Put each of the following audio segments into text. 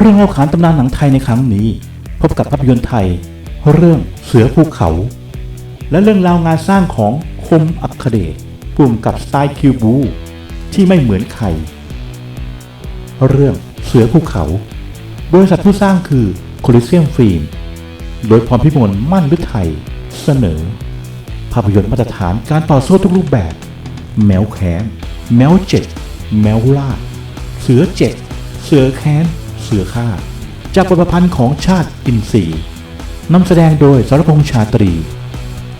เรื่องเล่าขานตำนานหนังไทยในครั้งนี้ พบกับภาพยนตร์ไทย เรื่องเสือภูเขา และเรื่องราวงานสร้างของคมอัคเดชปุ่มกับสไตล์คิวบู ที่ไม่เหมือนใคร เรื่องเสือภูเขา บริษัทผู้สร้างคือโคลิเซียมฟิล์ม โดยพรพิมลมั่นฤทัยเสนอ ภาพยนตร์มาตรฐานการต่อสู้ทุกรูปแบบ แมวแขน แมวเจ็ด แมวล่า เสือเจ็ด เสือแค้น เสือฆ่า จากบทประพันธ์ของชาติอินทรีนำแสดงโดยสรพงษ์ชาตรี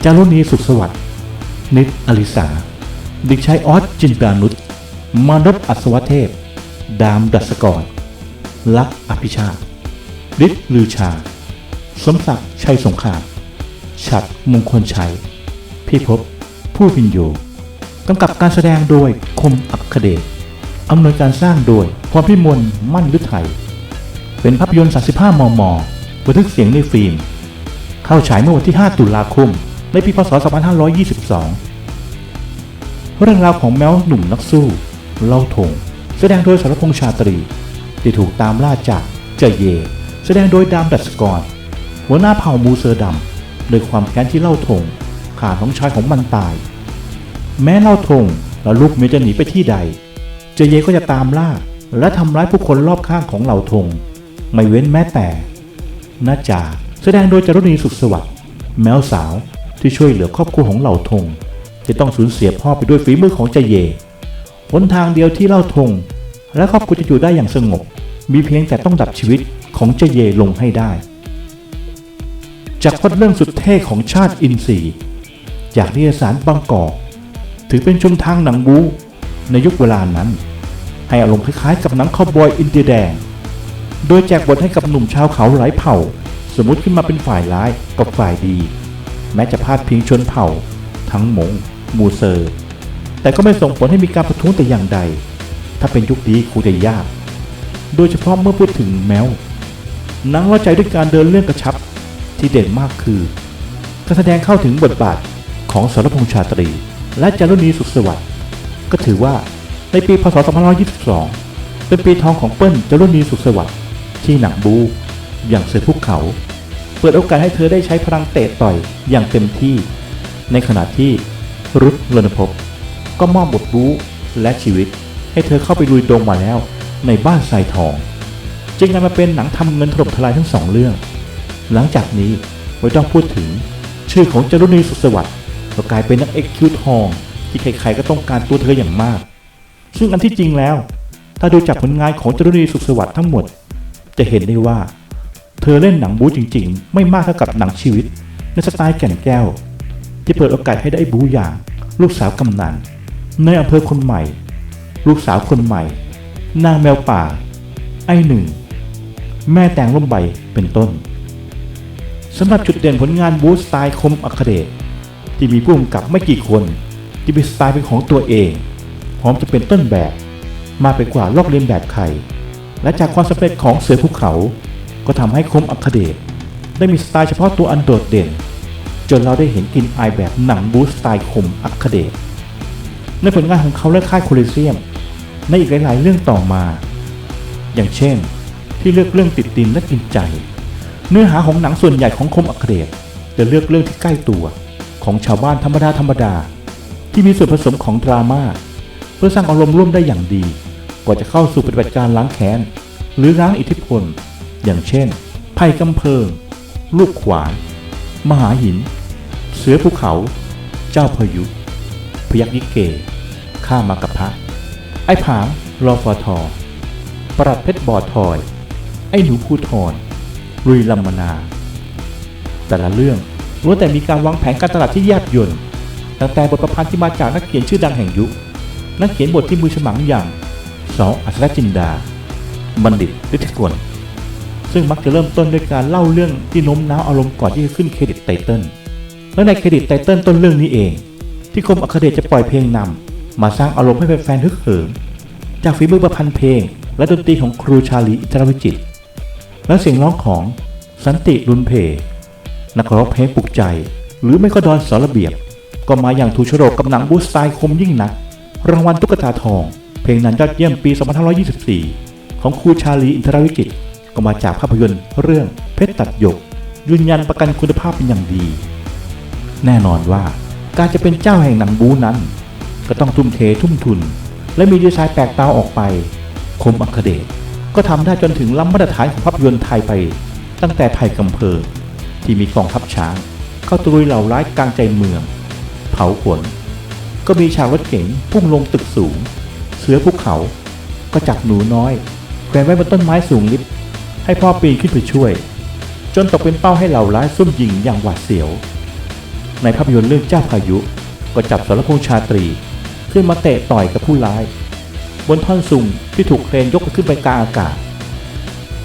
จารุณีสุขสวัสดิ์ นิดอลิสาด็กชายออสจินตรานุชมานพอัศวเทพ ดามดัสกร ลักษ์อภิชาติฤทธิ์ลือชา สมศักดิ์ชัยสงครามฉัดมงคลชัย พี่พบ ผู้พินโยกำกับการแสดงโดยคมอัคคเดชอำนวยการสร้างโดยพรพิมลมั่นฤทัย เป็นภาพยนตร์ 35 มม บันทึกเสียงในฟิล์ม เข้าฉายเมื่อวันที่ 5 ตุลาคม ในปี พศ 2522 เรื่องราวของแมวหนุ่มนักสู้ เล่าทงแสดงโดยสารพงษ์ชาตรี ที่ถูกตามล่าจากเจเย แสดงโดยดามดัชกร หัวหน้าเผ่ามูเซอร์ดำโดยความแค้นที่เล่าทงขาน้องชายของมันตาย แม้เล่าทงและลูกเมียจะหนีไปที่ใด เจเยก็จะตามล่าและทำร้ายผู้คนรอบข้างของเหล่าทง ไม่เว้นแม้แต่นาจาแสดงโดยจารุณีสุขสวัสดิ์แมวสาวที่ช่วยเหลือครอบครัวของเหล่าทงที่ต้องสูญเสียพ่อไปด้วยฝีมือของเจเยหนทางเดียวที่เล่าทงและครอบครัวจะอยู่ได้อย่างสงบ มีเพียงแต่ต้องดับชีวิตของเจเยลงให้ได้ จากพล็อดเรื่องสุดเท่ของชาติอินทรีย์จากนิยสารบางกอกถือเป็นชนทางหนังบูในยุคเวลานั้น ให้อารมณ์คล้ายๆกับหนังคาวบอยอินเดียแดง โดยแจกบทให้กับหนุ่มชาวเขาหลายเผ่า สมมติขึ้นมาเป็นฝ่ายร้ายกับฝ่ายดี แม้จะพาดพิงชนเผ่า ทั้งหมง มูเซอร์ แต่ก็ไม่ส่งผลให้มีการประท้วงแต่อย่างใด ถ้าเป็นยุคนี้คงจะยาก โดยเฉพาะเมื่อพูดถึงแมวนังเล่าใจด้วยการเดินเรื่องกระชับที่เด่นมากคือการแสดงเข้าถึงบทบาทของสรพงษ์ชาตรี และจารุณีสุขสวัสดิ์ก็ถือว่าในปีพศ 2522 เป็นปีทองของเปิ้ลจารุณีสุขสวัสดิ์ ที่หนังบูอย่างเสือภูเขา เปิดโอกาสให้เธอได้ใช้พลังเตะต่อยอย่างเต็มที่ ในขณะที่รุธรณพบก็มอบบทบูและชีวิต ให้เธอเข้าไปลุยดงมาแล้วในบ้านทรายทอง จึงนำมาเป็นหนังทำเงินถล่มทลายทั้งสองเรื่อง หลังจากนี้ไม่ต้องพูดถึง ชื่อของจรุณีสุขสวัสดิ์ก็กลายเป็นนักเอ็กคิวทอง ที่ใครๆก็ต้องการตัวเธออย่างมาก ซึ่งอันที่จริงแล้ว ถ้าดูจากผลงานของจรุณีสุขสวัสดิ์ทั้งหมด จะเห็นได้ว่า เธอเล่นหนังบู๊จริง ๆ ไม่มากเท่ากับหนังชีวิต ในสไตล์แก่นแก้ว ที่เปิดโอกาสให้ได้บู๊อย่าง ลูกสาวกำนันในอำเภอคนใหม่ ลูกสาวคนใหม่ นางแมวป่า ไอหนึ่ง แม่แตงร่มใบเป็นต้นสำหรับจุดเด่นผลงานบู๊สไตล์คมอัคเดชที่มีผู้กำกับไม่กี่คน ที่มีสไตล์เป็นของตัวเอง พร้อมจะเป็นต้นแบบ มาไปกว่าลอกเลียนแบบใคร และจากความสำเร็จของเสือภูเขา ก็ทำให้คมอัคเดชได้มีสไตล์เฉพาะตัวอันโดดเด่น จนเราได้เห็นกินอายแบบหนังบูสไตล์คมอัคเดชในผลงานของเขาและค่ายโคลิเซียม ในอีกหลาย ๆ เรื่องต่อมา อย่างเช่น ที่เลือกเรื่องติดดินและกินใจ เนื้อหาของหนังส่วนใหญ่ของคมอัคเดชจะเลือกเรื่องที่ใกล้ตัว ของชาวบ้านธรรมดาธรรมดา ที่มีส่วนผสมของดราม่าเพื่อสร้างอารมณ์ร่วมได้อย่างดี ว่าจะเข้าสู่ปฏิบัติการล้างแค้น หรือล้างอิทธิพล อย่างเช่น ไพ่กำเพิง ลูกขวาน มหาหิน เสือภูเขา เจ้าพายุ พยักยิเก ข้ามากับพระ ไอ้ผางรอฟอทอปรัดเพชรบอดทอย ไอ้หนูพูทอนรุยลำมนา แต่ละเรื่องล้วนแต่มีการวางแผนการตลาดที่แยบยลตั้งแต่บทประพันธ์ที่มาจากนักเขียนชื่อดังแห่งยุค นักเขียนบทที่มือฉมังอย่าง สออัศรจินดา บัณฑิตฤทธิกลซึ่งมักจะเริ่มต้นด้วยการเล่าเรื่องที่โน้มน้าวอารมณ์ก่อนที่จะขึ้นเครดิตไตเติลและในเครดิตไตเติลต้นเรื่องนี้เอง ที่คมอัคเดชจะปล่อยเพลงนำมาสร้างอารมณ์ให้แฟนๆฮึกเหิม จากฝีมือประพันธ์เพลง และดนตรีของครูชาลีอิตรวิจิต และเสียงร้องของสันติรุนเพ นักร้องเพลงปลุกใจ หรือไม่ก็ดอนสระเบียบ ก็มาอย่างถูกโฉลกกับหนังบูสไตล์คมยิ่งนัก รางวัลตุ๊กตาทอง ลงนั้นยอดเยี่ยมปี 2524 ของครูชาลีอินทรวิจิตก็มาจากภาพยนตร์เรื่องเพชรตัดหยก ยืนยันประกันคุณภาพเป็นอย่างดี แน่นอนว่าการจะเป็นเจ้าแห่งหนังบูนั้น ก็ต้องทุ่มเททุ่มทุน และมีดีไซน์แปลกตาออกไป คมอัคเดชก็ทำได้จนถึงล้ำมาตรฐานของภาพยนตร์ไทยไป ตั้งแต่ไผ่กำเพอที่มีกองทัพช้าง เข้าตรุยเหล่าร้ายกลางใจเมือง เผาขนก็มีฉากรถเก๋งพุ่งลงตึกสูง สือภูเขา ก็จับหนูน้อยแขวนไว้บนต้นไม้สูงลิบให้พ่อปีนขึ้นไปช่วย จนตกเป็นเป้าให้เหล่าร้ายซุ่มยิงอย่างหวาดเสียว ในภาพยนตร์เรื่องเจ้าพายุ ก็จับสรพงษ์ชาตรี ขึ้นมาเตะต่อยกับผู้ร้าย บนท่อนสูงที่ถูกเครนยกขึ้นไปกลางอากาศ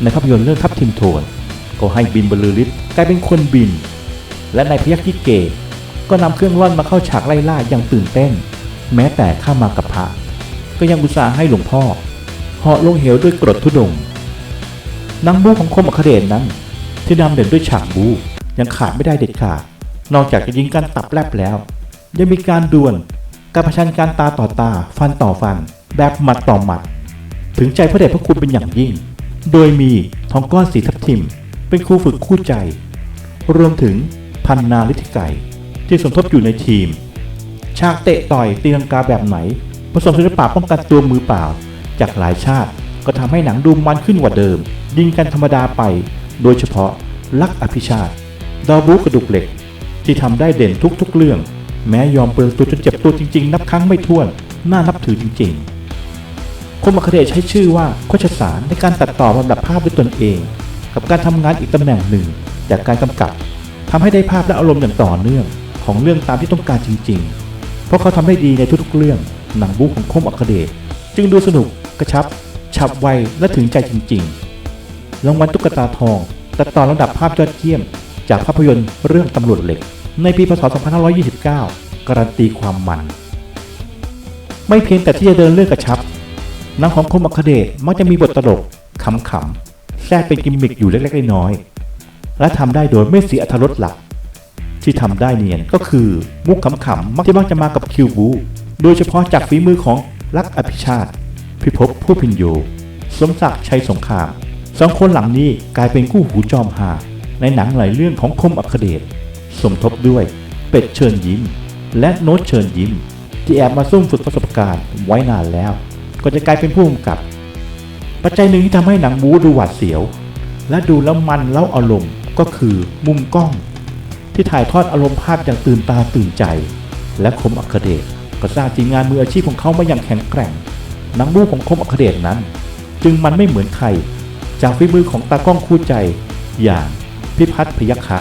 ในภาพยนตร์เรื่องทัพทิมโทนก็ให้บินบรรลือฤทธิ์กลายเป็นคนบิน และในพยักยิเกก็นำเครื่องร่อนมาเข้าฉากไล่ล่าอย่างตื่นเต้น แม้แต่ข้ามากับพระ ก็ยังอุตส่าห์ให้หลวงพ่อเหาะลงเหวด้วยกรดทุดงนางบูของคมอัคเดชนั้น ที่นำเด่นด้วยฉากบูยังขาดไม่ได้เด็ดขาด นอกจากจะยิงกันตับแลบแล้ว ยังมีการดวลการประชันการตาต่อตาฟันต่อฟัน แบบหมัดต่อหมัด ถึงใจพระเดชพระคุณเป็นอย่างยิ่ง โดยมีทองก้อนสีทับทิม เป็นครูฝึกคู่ใจ รวมถึงพันนาลิธิไก่ที่สมทบอยู่ในทีม ฉากเตะต่อยตีลังกาแบบไหน ผสมศิลปะป้องกันตัวมือเปล่า จากหลายชาติก็ทำให้หนังดูมันขึ้นกว่าเดิม ยิงกันธรรมดาไป โดยเฉพาะลักอภิชาติดาวบูกระดูกเหล็ก ที่ทำได้เด่นทุกๆเรื่อง แม้ยอมเปลืองตัวจนเจ็บตัวจริง ๆ นับครั้งไม่ถ้วน น่านับถือจริง ๆ คมอัคเดชใช้ชื่อว่าโคชสารในการตัดต่อลำดับภาพด้วยตนเอง กับการทำงานอีกตำแหน่งหนึ่ง จากการกำกับทำให้ได้ภาพและอารมณ์อย่างต่อเนื่อง ของเรื่องตามที่ต้องการจริง ๆ เพราะเขาทำได้ดีในทุกๆเรื่อง หนังบู๊ของคมอัคเดชจึงดูสนุกกระชับ ฉับไวและถึงใจจริงๆรางวัลตุ๊กตาทองตัดต่อลำดับภาพยอดเยี่ยม จากภาพยนตร์เรื่องตำรวจเหล็ก ในปีพศ 2529 การันตีความมัน ไม่เพียงแต่ที่จะเดินเรื่องกระชับหนังของคมอัคเดชมักจะมีบทตลกขำๆแทรกเป็นกิมมิคอยู่เล็กๆน้อยๆและทำได้โดยไม่เสียอรรถรสหลักที่ทำได้เนียนก็คือมุกขำๆมักที่มักจะมากับคิวบู โดยเฉพาะจากฝีมือของลักอภิชาติ พิภพผู้พินโย สมศักดิ์ชัยสงครามสองคนหลังนี้กลายเป็นคู่หูจอมหา ในหนังหลายเรื่องของคมอัคเดชสมทบด้วยเป็ดเชิญยิ้ม และโน้ตเชิญยิ้ม ที่แอบมาซุ่มฝึกประสบการณ์ไว้นานแล้ว ก็จะกลายเป็นผู้กำกับ ปัจจัยหนึ่งที่ทำให้หนังบูดูหวาดเสียว และดูแล้วมันเล่าอารมณ์ก็คือมุมกล้อง ที่ถ่ายทอดอารมณ์ภาพอย่างตื่นตาตื่นใจ และคมอัคเดช ก็สร้างทีมงานมืออาชีพของเขามาอย่างแข็งแกร่งหนังบูของคมอัคเดชนั้น จึงมันไม่เหมือนใคร จากฝีมือของตากล้องคู่ใจ อย่างพิพัฒน์พยัคฆะ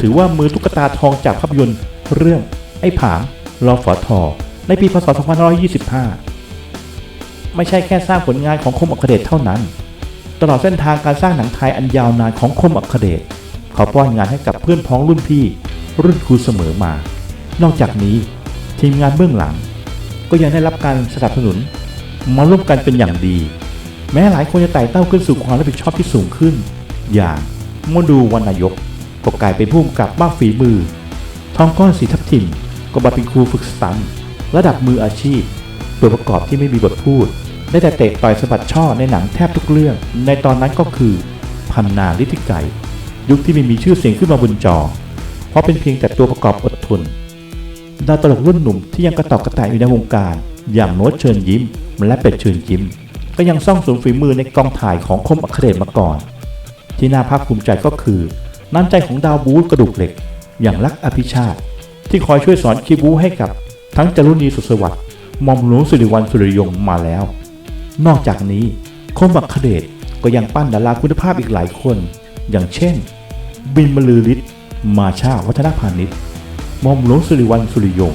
ถือว่ามือตุ๊กตาทองจากภาพยนตร์เรื่องไอ้ผางรอฝอทอในปีพศ 2525 ไม่ใช่แค่สร้างผลงานของคมอัคเดชเท่านั้น ตลอดเส้นทางการสร้างหนังไทยอันยาวนานของคมอัคเดชเขาป้อนงานให้กับเพื่อนพ้องรุ่นพี่ รุ่นครูเสมอมา นอกจากนี้ ทีมงานเบื้องหลัง ก็ยังได้รับการสนับสนุน มาร่วมกันเป็นอย่างดี แม้หลายคนจะไต่เต้าขึ้นสู่ความรับผิดชอบที่สูงขึ้น อย่างโมดูวรรณยกก็กลายเป็นผู้กำกับมากฝีมือ ทองก้อนสีทับทิมก็มาเป็นครูฝึกสตันระดับมืออาชีพตัวประกอบที่ไม่มีบทพูด ได้แต่เตะต่อยสะบัดช่อในหนังแทบทุกเรื่อง ในตอนนั้นก็คือพันนาลิธิไก่ยุคที่ไม่มีชื่อเสียงขึ้นมาบนจอ เพราะเป็นเพียงแต่ตัวประกอบอดทน ดาวตลกรุ่นหนุ่มที่ยังกระตอกกระต่ายอยู่ในวงการ อย่างโน้ตเชิญยิ้ม และเป็ดเชิญยิ้ม ก็ยังซ่องสุมฝีมือในกองถ่ายของคมอัครเดชมาก่อน ที่น่าภาคภูมิใจก็คือน้ำใจของดาวบูธกระดูกเหล็ก อย่างลักอภิชาติ ที่คอยช่วยสอนคีบูให้กับทั้งจรุณีสุสวัสดิ์มอมหลวงสุริวัลสุริยงมาแล้ว นอกจากนี้คมอัครเดชก็ยังปั้นดาราคุณภาพอีกหลายคน อย่างเช่น บินบรรลือฤทธิ์มาชาวัฒนพาณิชย์ มอมหลวงสุริวัลสุริยง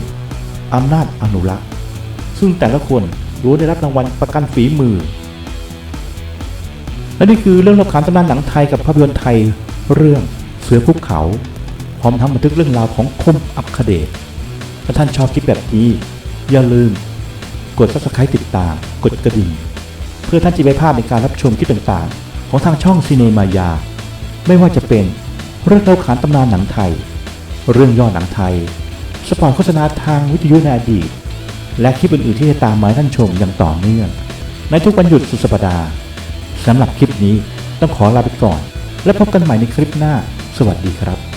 อำนาจอนุรักษ์ ซึ่งแต่ละคนรู้ได้รับรางวัลประกันฝีมือ และนี่คือเรื่องเล่าขานตำนานหนังไทยกับภาพยนตร์ไทยเรื่องเสือภูเขา พร้อมทั้งบันทึกเรื่องราวของคมอัคเดชถ้าท่านชอบคลิปแบบนี้ อย่าลืม กด subscribe ติดตาม กดกระดิ่ง เพื่อท่านจะไม่พลาดในการรับชมคลิปต่างๆ ของทางช่องซีเนมายา ไม่ว่าจะเป็นเรื่องเล่าขานตำนานหนังไทย เรื่องย่อหนังไทย สปอตโฆษณาทางวิทยุในอดีต และคลิปอื่นๆที่จะตามมาท่านชมอย่างต่อเนื่อง ในทุกวันหยุดสุดสัปดาห์สำหรับคลิปนี้ต้องขอลาไปก่อน และพบกันใหม่ในคลิปหน้า สวัสดีครับ